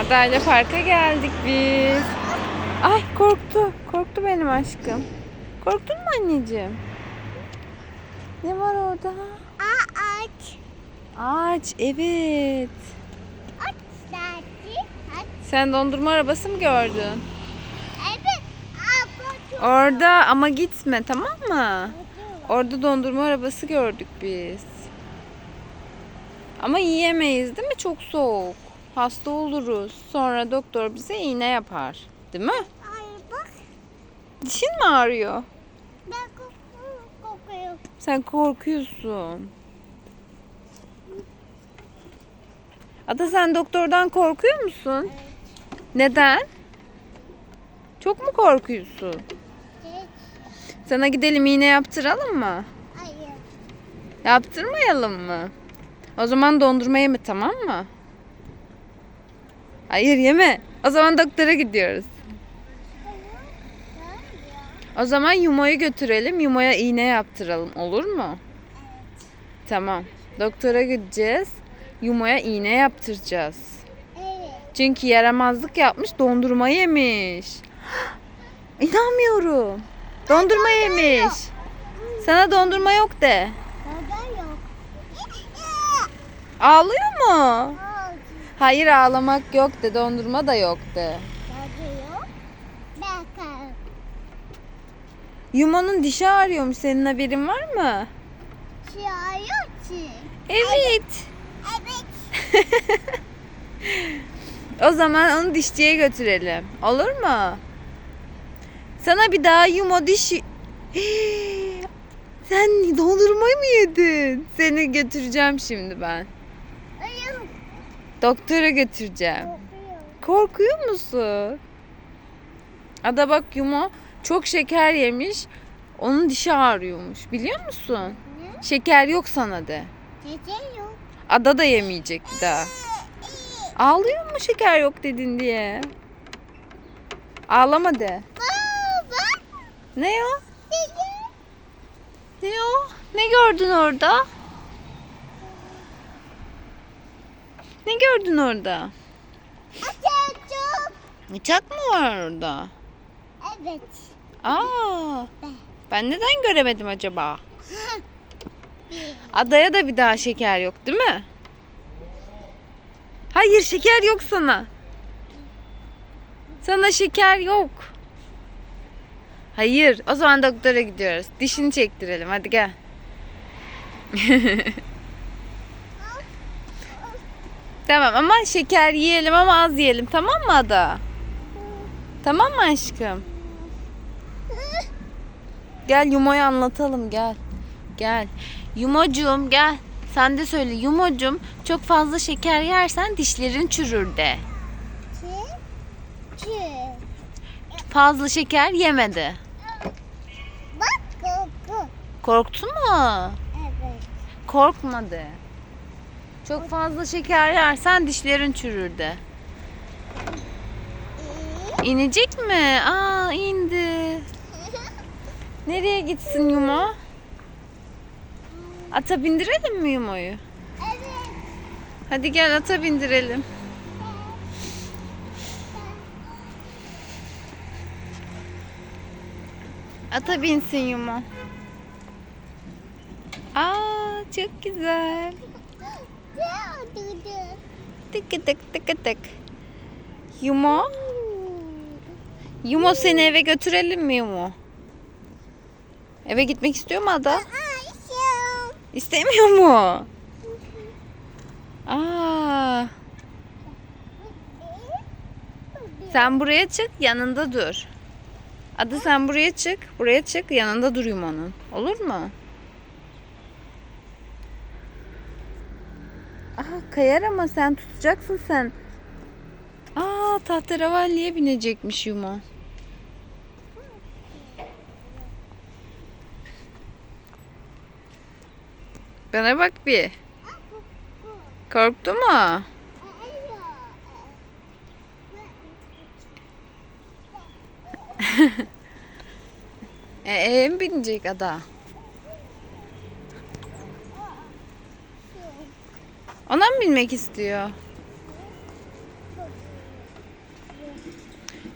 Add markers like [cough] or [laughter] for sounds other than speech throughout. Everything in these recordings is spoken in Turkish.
Adayla parka geldik biz. Ay korktu. Korktu benim aşkım. Korktun mu anneciğim? Ne var orada? Aa, aç. Ağaç evet. Aç derdi. Aç. Sen dondurma arabası mı gördün? Evet. Orada ama gitme tamam mı? Orada dondurma arabası gördük biz. Ama yiyemeyiz değil mi? Çok soğuk. Hasta oluruz. Sonra doktor bize iğne yapar. Değil mi? Ay bak. Dişin mi ağrıyor? Ben. Kokuyorum. Sen korkuyorsun. Ada sen doktordan korkuyor musun? Neden? Çok mu korkuyorsun? Geç. Sana gidelim iğne yaptıralım mı? Hayır. Yaptırmayalım mı? O zaman dondurma yeme tamam mı? Hayır yeme. O zaman doktora gidiyoruz. O zaman Yumo'yu götürelim. Yumo'ya iğne yaptıralım. Olur mu? Tamam. Doktora gideceğiz. Yumo'ya iğne yaptıracağız. Evet. Çünkü yaramazlık yapmış, dondurma yemiş. [gasps] İnanmıyorum. Dondurma yemiş. Sana dondurma yok de. Neden yok? Ağlıyor mu? Hayır ağlamak yok de, dondurma da yok de. Yumo'nun dişi ağrıyormuş. Senin haberin var mı? Çağırıyor ki. Evet. Evet. [laughs] O zaman onu dişçiye götürelim. Olur mu? Sana bir daha Yumo dişi... [gasps] Sen dondurmayı mı yedin? Seni götüreceğim şimdi ben. Doktora götüreceğim. Korkuyor musun? Ada bak Yumo çok şeker yemiş. Onun dişi ağrıyormuş. Biliyor musun? Ne? Şeker yok sana de. Neden yok? Ada da yemeyecek bir daha. Ağlıyor mu şeker yok dedin diye? Ağlama de. Baba. Ne o? Ne o? Ne gördün orada? Ne gördün orada? Çocuk. Bıçak mı var orada? Evet. Aa, ben neden göremedim acaba? [laughs] Adaya da bir daha şeker yok değil mi? Hayır şeker yok sana. Sana şeker yok. Hayır o zaman doktora gidiyoruz. Dişini çektirelim hadi gel. [laughs] tamam ama şeker yiyelim ama az yiyelim tamam mı Ada? Tamam mı aşkım? Gel Yumo'yu anlatalım gel. Gel. Yumocuğum gel. Sen de söyle Yumocuğum çok fazla şeker yersen dişlerin çürür de. Fazla şeker yemedi. Bak koku. Korktu mu? Evet. Korkmadı. Çok fazla şeker yersen dişlerin çürür de. İnecek mi? Aa indi. Nereye gitsin Yumo? Ata bindirelim mi Yumo'yu? Evet. Hadi gel ata bindirelim. Ata binsin Yumo. Aa çok güzel. Dudu. Tık tık tık. Yumo. Yumo seni eve götürelim mi Yumo? Eve gitmek istiyor mu Ada? İstemiyor mu? Aa, sen buraya çık, yanında dur. Ada sen buraya çık, buraya çık, yanında dur Yumo'nun. Olur mu? Aa, kayar ama sen tutacaksın sen. Aa, tahterevalliye binecekmiş Yumo. Bana bak bir. Korktu mu? [laughs] E, e mi binecek ada? Ona mı binmek istiyor?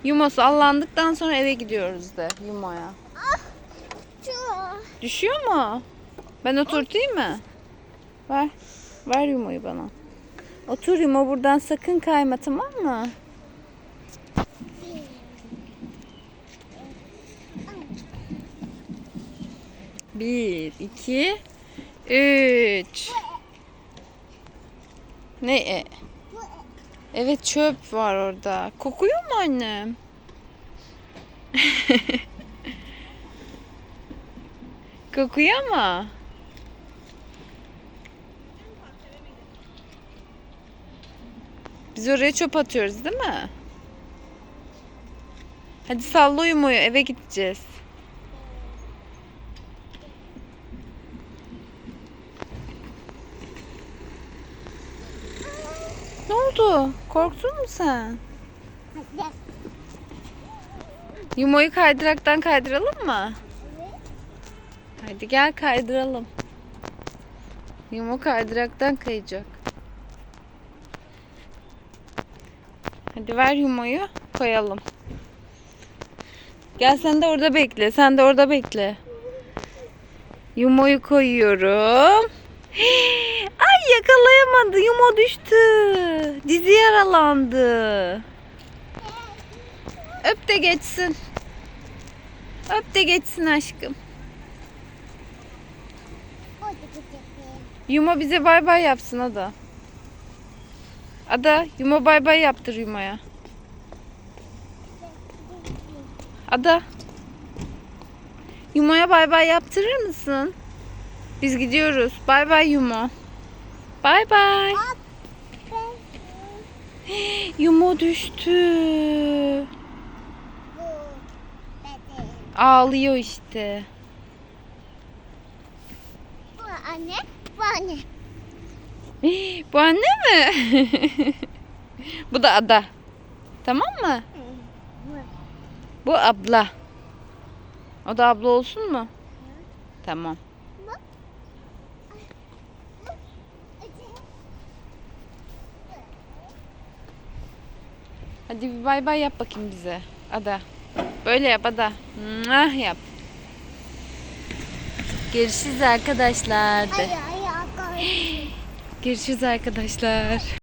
Yumo sallandıktan sonra eve gidiyoruz de Yumo'ya. Ah. Düşüyor mu? Ben oturtayım mı? Ver. Ver Yumo'yu bana. Otur Yumo buradan sakın kayma tamam mı? Bir, iki, üç. Ne? e? Evet çöp var orada. Kokuyor mu annem? [laughs] Kokuyor mu? Biz oraya çöp atıyoruz değil mi? Hadi salla uyumuyu eve gideceğiz. Ne oldu? Korktun mu sen? Hadi. Yumoyu kaydıraktan kaydıralım mı? Evet. Hadi gel kaydıralım. Yumo kaydıraktan kayacak. Hadi ver Yumo'yu koyalım. Gel sen de orada bekle. Sen de orada bekle. Yumo'yu koyuyorum. Ay yakalayamadı. Yumo düştü. Dizi yaralandı. Öp de geçsin. Öp de geçsin aşkım. Yuma bize bay bay yapsın Ada. Ada Yuma bay bay yaptır Yuma'ya. Ada. Yuma'ya bay bay yaptırır mısın? Biz gidiyoruz. Bay bay Yuma. Bay bay. Yuma düştü. Ağlıyor işte. Bu anne. Bu anne. Bu anne mi? [laughs] Bu da Ada. Tamam mı? Bu abla. O da abla olsun mu? Tamam. Hadi bir bay bay yap bakayım bize. Ada. Böyle yap Ada. Mwah yap. Görüşürüz arkadaşlar. de. Görüşürüz arkadaşlar.